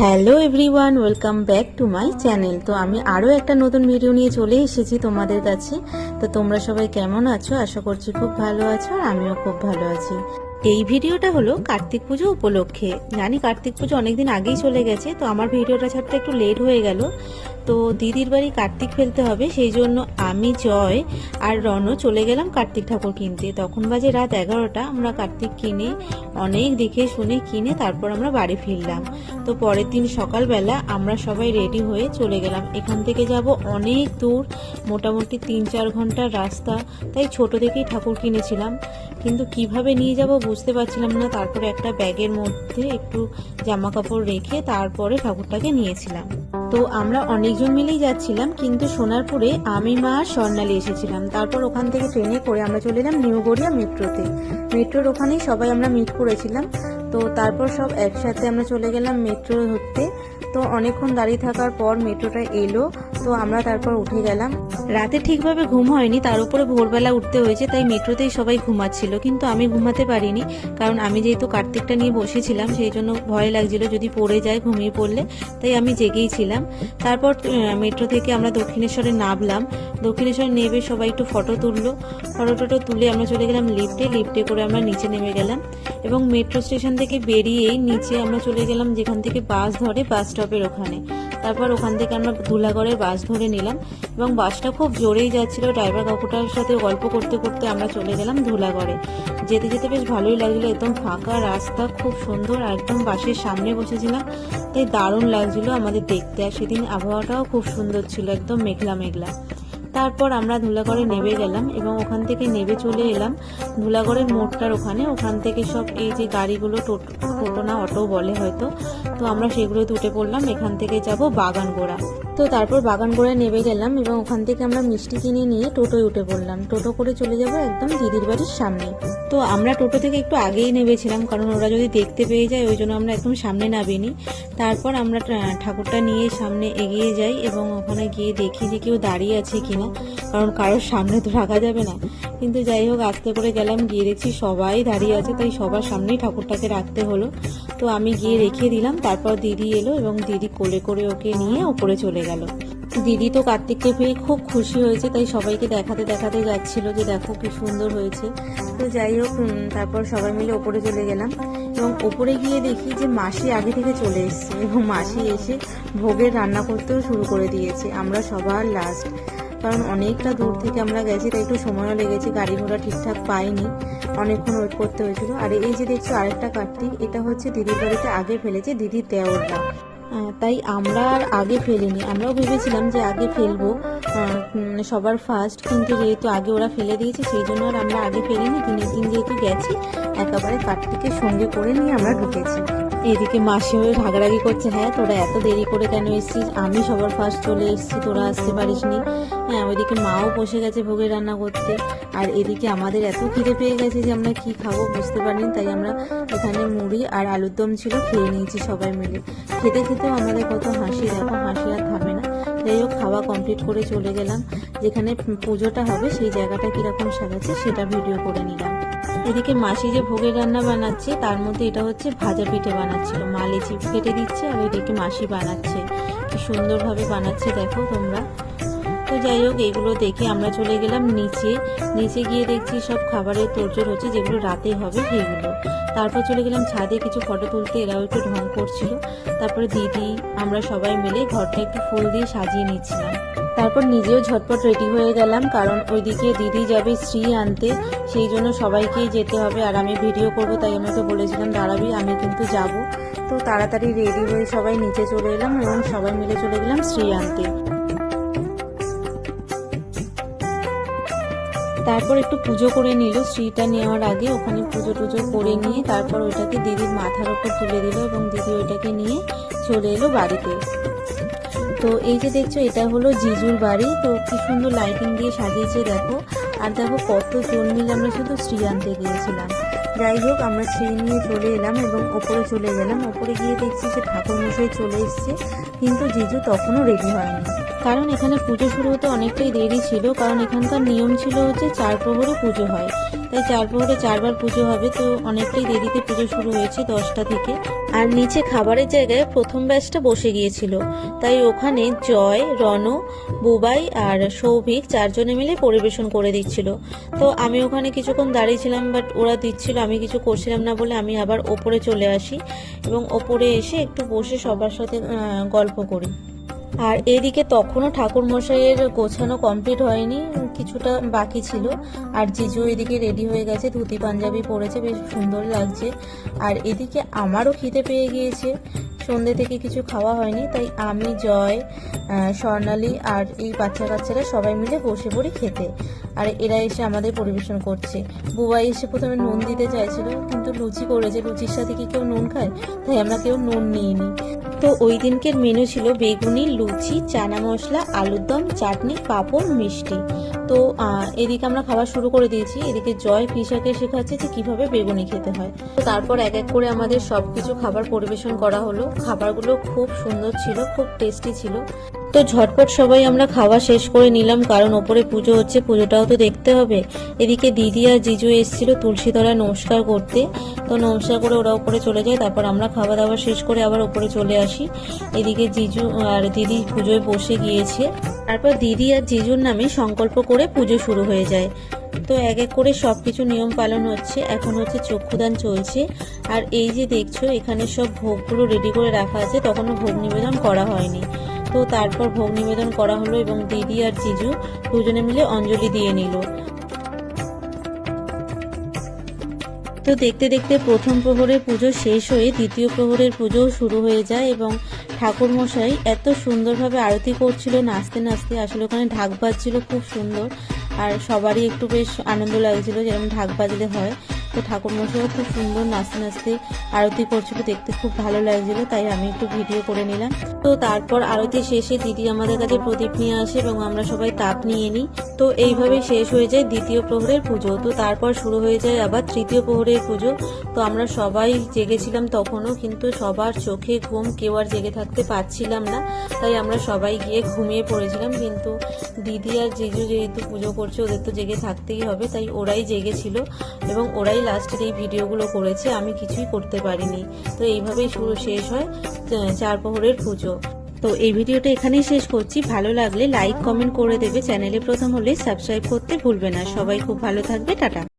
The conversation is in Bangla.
Hello everyone welcome back to my channel তো আমি আরও একটা নতুন ভিডিও নিয়ে চলে এসেছি তোমাদের কাছে। তো তোমরা সবাই কেমন আছো? আশা করছি খুব ভালো আছো আর আমিও খুব ভালো আছি। এই ভিডিওটা হলো কার্তিক পুজো উপলক্ষে। জানি কার্তিক পুজো অনেকদিন আগেই চলে গেছে, তো আমার ভিডিওটা ছাড়তে একটু লেট হয়ে গেল। তো দিদির বাড়ি কার্তিক ফেলতে হবে, সেই জন্য আমি, জয় আর রণ চলে গেলাম কার্তিক ঠাকুর কিনতে। তখন বাজে রাত এগারোটা, আমরা কার্তিক কিনে, অনেক দেখে শুনে কিনে তারপর আমরা বাড়ি ফিরলাম। তো পরের দিন সকালবেলা আমরা সবাই রেডি হয়ে চলে গেলাম। এখান থেকে যাব অনেক দূর, মোটামুটি তিন চার ঘণ্টার রাস্তা, তাই ছোট থেকেই ঠাকুর কিনেছিলাম। কিন্তু কীভাবে নিয়ে যাব বুঝতে পারছিলাম না। তারপরে একটা ব্যাগের মধ্যে একটু জামা কাপড় রেখে তারপরে ঠাকুরটাকে নিয়েছিলাম। তো আমরা অনেকজন মিলেই যাচ্ছিলাম, কিন্তু সোনারপুরে আমি, মা আর স্বর্ণালী এসেছিলাম। তারপর ওখান থেকে ট্রেনে করে আমরা চলে এলাম নিউ গড়িয়া মেট্রোতে। মেট্রোর ওখানেই সবাই আমরা মিট করেছিলাম। তো তারপর সব একসাথে আমরা চলে গেলাম মেট্রো ধরতে। তো অনেকক্ষণ দাঁড়িয়ে থাকার পর মেট্রোটা এলো, তো আমরা তারপর উঠে গেলাম। রাতে ঠিকভাবে ঘুম হয়নি, তার উপরে ভোরবেলা উঠতে হয়েছে, তাই মেট্রোতেই সবাই ঘুমাচ্ছিল, কিন্তু আমি ঘুমাতে পারিনি, কারণ আমি যেহেতু কার্তিকটা নিয়ে বসেছিলাম, সেই জন্য ভয় লাগছিল যদি পড়ে যায় ঘুমিয়ে পড়লে, তাই আমি জেগেই ছিলাম। তারপর মেট্রো থেকে আমরা দক্ষিণেশ্বরে নামলাম। দক্ষিণেশ্বরে নেবে সবাই একটু ফটো তুললো। ফটো টটো তুলে আমরা চলে গেলাম লিফটে লিফটে করে আমরা নিচে নেমে গেলাম। এবং মেট্রো স্টেশন থেকে বেরিয়েই নিচে আমরা চলে গেলাম, যেখান থেকে বাস ধরে বাস স্টপের ওখানে। তারপর ওখান থেকে আমরা ধুলাগড়ের বাস ধরে নিলাম এবং বাসটা খুব জোরেই যাচ্ছিল। ড্রাইভার কাকুটার সাথে গল্প করতে করতে আমরা চলে গেলাম ধুলাগড়ে যেতে যেতে বেশ ভালোই লাগছিল, একদম ফাঁকা রাস্তা, খুব সুন্দর, আর একদম বাসের সামনে বসেছিলাম। তাই দারুণ লাগছিল আমাদের দেখতে, আর সেদিন আবহাওয়াটাও খুব সুন্দর ছিল, একদম মেঘলা মেঘলা। তারপর আমরা ধুলাগড়ে নেমে গেলাম এবং ওখান থেকে নেমে চলে এলাম ধুলাগড়ের মোড়টার ওখানে। ওখান থেকে সব এই যে গাড়িগুলো টোটো টোটো না, অটো বলে হয়তো। তো আমরা সেগুলোতে উঠে পড়লাম। এখান থেকে যাব বাগানগোড়া। তো তারপর বাগান গোড়ায় নেমে গেলাম এবং ওখান থেকে আমরা মিষ্টি কিনে নিয়ে টোটোয় উঠে পড়লাম। টোটো করে চলে যাব একদম দিদির বাড়ির সামনে। তো আমরা টোটো থেকে একটু আগেই নেমেছিলাম, কারণ ওরা যদি দেখতে পেয়ে যায়, ওই জন্য আমরা একদম সামনে নামিনি। তারপর আমরা ঠাকুরটা নিয়ে সামনে এগিয়ে যাই এবং ওখানে গিয়ে দেখি যে কেউ দাঁড়িয়ে আছে কিনা, কারণ কারোর সামনে তো রাখা যাবে না। কিন্তু যাই হোক, আস্তে করে গেলাম, গিয়ে দেখছি সবাই দাঁড়িয়ে আছে, তাই সবার সামনেই ঠাকুরটাকে রাখতে হলো। তো আমি গিয়ে রেখে দিলাম, তারপর দিদি এলো এবং দিদি কোলে করে ওকে নিয়ে ওপরে চলে গেল। দিদি তো কার্তিককে পেয়ে খুব খুশি হয়েছে, তাই সবাইকে দেখাতে দেখাতে যাচ্ছিল যে দেখো কি সুন্দর হয়েছে। তো যাই হোক তারপর সবাই মিলে ওপরে চলে গেলাম এবং ওপরে গিয়ে দেখি যে মাসি আগে থেকে চলে এসেছে এবং মাসি এসে ভোগের রান্না করতেও শুরু করে দিয়েছে, আমরা সবার লাস্ট কারণ অনেকটা দূর থেকে আমরা গেছি, তাই একটু সময়ও লেগেছে, গাড়ি ঘোড়া ঠিকঠাক পাইনি, অনেকক্ষণ ওয়েট করতে হয়েছিল। আর এই যে দেখছ আরেকটা কার্তিক, এটা হচ্ছে দিদির বাড়িতে আগে ফেলেছে দিদির দেওররা তাই আমরা আর আগে ফেলিনি। আমরাও ভেবেছিলাম যে আগে ফেলব। সবার ফার্স্ট কিন্তু যেহেতু আগে ওরা ফেলে দিয়েছে, সেই জন্য আর আমরা আগে ফেলিনি। দিনের দিন যেহেতু গেছি, একেবারে কার্তিকের সঙ্গে করে নিয়ে আমরা ঢুকেছি। এদিকে মাসি হয়ে রাগারাগি করছে হ্যাঁ তোরা এত দেরি করে কেন এসেছিস? আমি সবার ফার্স্ট চলে এসছি, তোরা আসতে পারিসনি। হ্যাঁ ওইদিকে মাও বসে গেছে ভোগের রান্না করতে। আর এদিকে আমাদের এত খিদে পেয়ে গেছে যে আমরা কি খাব বুঝতে পারিনি, তাই আমরা এখানে মুড়ি আর আলুর দম ছিল, খেয়ে নিয়েছি সবাই মিলে। খেতে খেতেও আমাদের কত হাসি, দেখো হাসি আর থামে না। যাই হোক, খাওয়া কমপ্লিট করে চলে গেলাম। যেখানে পুজোটা হবে, সেই জায়গাটা কীরকম সাজাচ্ছে, সেটা ভিডিও করে নিলাম। এদিকে মাসি যে ভোগের রান্না বানাচ্ছে, তার মধ্যে এটা হচ্ছে ভাজা পিঠে বানাচ্ছিল মা লিচি কেটে দিচ্ছে আর ওইদিকে মাসি বানাচ্ছে। কি সুন্দরভাবে বানাচ্ছে দেখো তোমরা। তো যাই হোক, এগুলো দেখে আমরা চলে গেলাম নিচে। নিচে গিয়ে দেখছি সব খাবারের তোড়জোড় হচ্ছে, যেগুলো রাতে হবে সেগুলো তারপর চলে গেলাম ছাদে কিছু ফটো তুলতে, এরাও একটু ঢং করছিল। তারপরে দিদি, আমরা সবাই মিলে ঘরটা একটু ফুল দিয়ে সাজিয়ে নিচ্ছিলাম তারপর নিজেও ঝটপট রেডি হয়ে গেলাম, কারণ ওইদিকে দিদি যাবে স্ত্রী আনতে, সেই জন্য সবাইকেই যেতে হবে। আর আমি ভিডিও করব, তাই আমি তো বলেছিলাম, দাঁড়াবি, আমি কিন্তু যাব। তো তাড়াতাড়ি রেডি হয়ে সবাই নিচে চলে এলাম এবং সবাই মিলে চলে গেলাম স্ত্রী আনতে। তারপর একটু পুজো করে নিল শ্রীটা নেওয়ার আগে ওখানে পুজো টুজো করে নিয়ে তারপর ওইটাকে দিদির মাথার ওপর তুলে দিল এবং দিদি ওইটাকে নিয়ে চলে এলো বাড়িতে। তো এই যে দেখছ, এটা হলো জিজুর বাড়ি। তো কি সুন্দর লাইটিং দিয়ে সাজিয়েছে, দেখো। আর দেখো কত জন মিলে আমরা শুধু শ্রী আনতে গিয়েছিলাম। যাই হোক, আমরা শ্রী নিয়ে চলে এলাম এবং ওপরে চলে গেলাম। ওপরে গিয়ে দেখছি যে ঠাকুর মশাই চলে এসছে, কিন্তু জিজু তখনও রেডি হয়নি। কারণ এখানে পুজো শুরু হতে অনেকটাই দেরি ছিল, কারণ এখানকার নিয়ম ছিল হচ্ছে চার প্রহরে পুজো হয়। তাই চার প্রহরে চারবার পুজো হবে, তো অনেকটাই দেরিতে পুজো শুরু হয়েছে দশটা থেকে। আর নিচে খাবারের জায়গায় প্রথম ব্যাচটা বসে গিয়েছিল। তাই ওখানে জয় রণ বুবাই আর সৌভিক চারজনে মিলে পরিবেশন করে দিচ্ছিল। তো আমি ওখানে কিছুক্ষণ দাঁড়িয়েছিলাম বাট ওরা দিচ্ছিল, আমি কিছু করছিলাম না বলে আমি আবার ওপরে চলে আসি। এবং ওপরে এসে একটু বসে সবার সাথে গল্প করি। আর এদিকে তখনও ঠাকুর মশাইয়ের গোছানো কমপ্লিট হয়নি, কিছুটা বাকি ছিল। আর জিজু এদিকে রেডি হয়ে গেছে, ধুতি, পাঞ্জাবি পরেছে, বেশ সুন্দর লাগছে। আর এদিকে আমারও খিদে পেয়ে গিয়েছে। সন্ধ্যে থেকে কিছু খাওয়া হয়নি, তাই আমি, জয় স্বর্ণালী আর এই বাচ্চা কাচ্চারা সবাই মিলে বসে পড়ি খেতে। আর এরা এসে আমাদের পরিবেশন করছে। বুবাই এসে প্রথমে নুন দিতে চাইছিল, কিন্তু লুচি করেছে। লুচির সাথে কি কেউ নুন খায়? তাই আমরা কেউ নুন নিয়ে নিই তো ওই দিনকের মেনু ছিল বেগুনি, লুচি, চানা মশলা, আলুর দম, চাটনি, পাঁপড়, মিষ্টি। তো এদিকে আমরা খাবার শুরু করে দিয়েছি। এদিকে জয় কৃষাকে শেখাচ্ছে যে কীভাবে বেগুনি খেতে হয়। তো তারপর এক এক করে আমাদের সব কিছু খাবার পরিবেশন করা হলো। খাবারগুলো খুব সুন্দর ছিল, খুব টেস্টি ছিল। তো ঝটপট সবাই আমরা খাওয়া শেষ করে নিলাম, কারণ ওপরে পুজো হচ্ছে, পুজোটাও তো দেখতে হবে। এদিকে দিদি আর জিজু এসেছিল তুলসীতলা নমস্কার করতে। তো নমস্কার করে ওরা উপরে চলে যায়, তারপর আমরা খাওয়া দাওয়া শেষ করে আবার ওপরে চলে আসি। এদিকে জিজু আর দিদি পুজোয় বসে গিয়েছে। তারপর দিদি আর জিজুর নামে সংকল্প করে পুজো শুরু হয়ে যায়। তো এক এক করে সব কিছু নিয়ম পালন হচ্ছে, এখন হচ্ছে চক্ষুদান চলছে। আর এই যে দেখছ, এখানে সব ভোগগুলো রেডি করে রাখা আছে, তখনও ভোগ নিবেদন করা হয়নি। তো তারপর ভোগ নিবেদন করা হলো এবং দিদি আর জিজু দুজনে মিলে অঞ্জলি দিয়ে নিল। তো দেখতে দেখতে প্রথম প্রহরের পুজো শেষ হয়ে দ্বিতীয় প্রহরের পুজো শুরু হয়ে যায় এবং ঠাকুর মশাই এত সুন্দরভাবে আরতি করছিল, নাচতে নাচতে আসলে ওখানে ঢাক বাজছিল, খুব সুন্দর। আর সবারই একটু বেশ আনন্দ লাগছিল যেরকম ঢাক বাজলে হয়। তো ঠাকুর মশাইও খুব সুন্দর নাচতে নাচতে আরতি করছিল, দেখতে খুব ভালো লাগছিল, তাই আমি একটু ভিডিও করে নিলাম। তো তারপর আরতি শেষে দিদি আমাদের কাছে প্রদীপ নিয়ে আসে এবং আমরা সবাই তাপ নিয়ে নিই। তো এইভাবে শেষ হয়ে যায় দ্বিতীয় প্রহরের পুজো। তো তারপর শুরু হয়ে যায় আবার তৃতীয় প্রহরের পুজো। তো আমরা সবাই জেগেছিলাম তখনও, কিন্তু সবার চোখে ঘুম কেউ আর জেগে থাকতে পারছিলাম না। তাই আমরা সবাই গিয়ে ঘুমিয়ে পড়েছিলাম, কিন্তু দিদি আর জিজু যেহেতু পুজো করছে, ওদের তো জেগে থাকতেই হবে, তাই ওরাই জেগেছিল এবং ওরাই লাস্টের এই ভিডিওগুলো করেছে, আমি কিছুই করতে পারিনি। তো এইভাবেই শুরু শেষ হয় চার প্রহরের পুজো। তো এই ভিডিওটা এখানেই শেষ করছি। ভালো লাগলে লাইক কমেন্ট করে দেবে। চ্যানেলে প্রথম হলে সাবস্ক্রাইব করতে ভুলবে না। সবাই খুব ভালো থাকবে, টাটা।